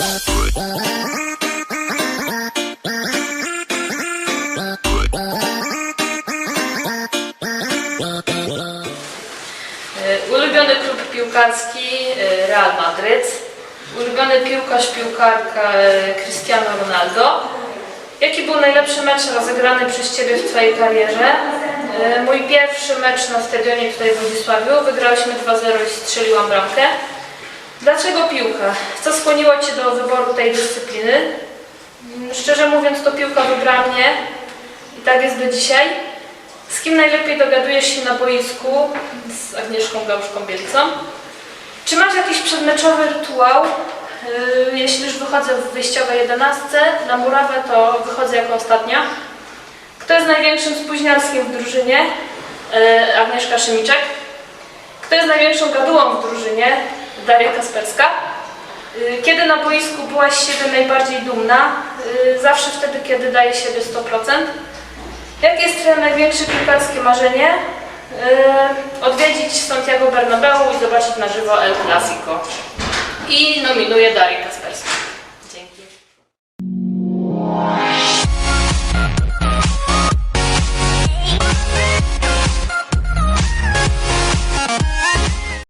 Y, Ulubiony klub piłkarski y, Real Madryt. Ulubiony piłkarz, piłkarka y, Cristiano Ronaldo. Jaki był najlepszy mecz rozegrany przez Ciebie w Twojej karierze? Mój pierwszy mecz na stadionie tutaj w Wodzisławiu. Wygrałyśmy 2-0 i strzeliłam bramkę. Dlaczego piłka? Co skłoniło Cię do wyboru tej dyscypliny? Mm, Szczerze mówiąc, to piłka wybrała mnie i tak jest do dzisiaj. Z kim najlepiej dogadujesz się na boisku? Z Agnieszką Gałuszką-Bielcą. Czy masz jakiś przedmeczowy rytuał? Yy, jeśli już wychodzę w wyjściowej jedenastce, na murawę to wychodzę jako ostatnia. Kto jest największym spóźniarskim w drużynie? Yy, Agnieszka Szymiczek. Kto jest największą gadułą w drużynie? Daria Kasperska. Yy, Kiedy na boisku byłaś siebie najbardziej dumna? Yy, Zawsze wtedy, kiedy daje siebie 100%. Jakie jest Twoje największe piłkarskie marzenie? Yy, odwiedzić Santiago Bernabeu i zobaczyć na żywo El Clasico. I nominuję Darię Kasperską.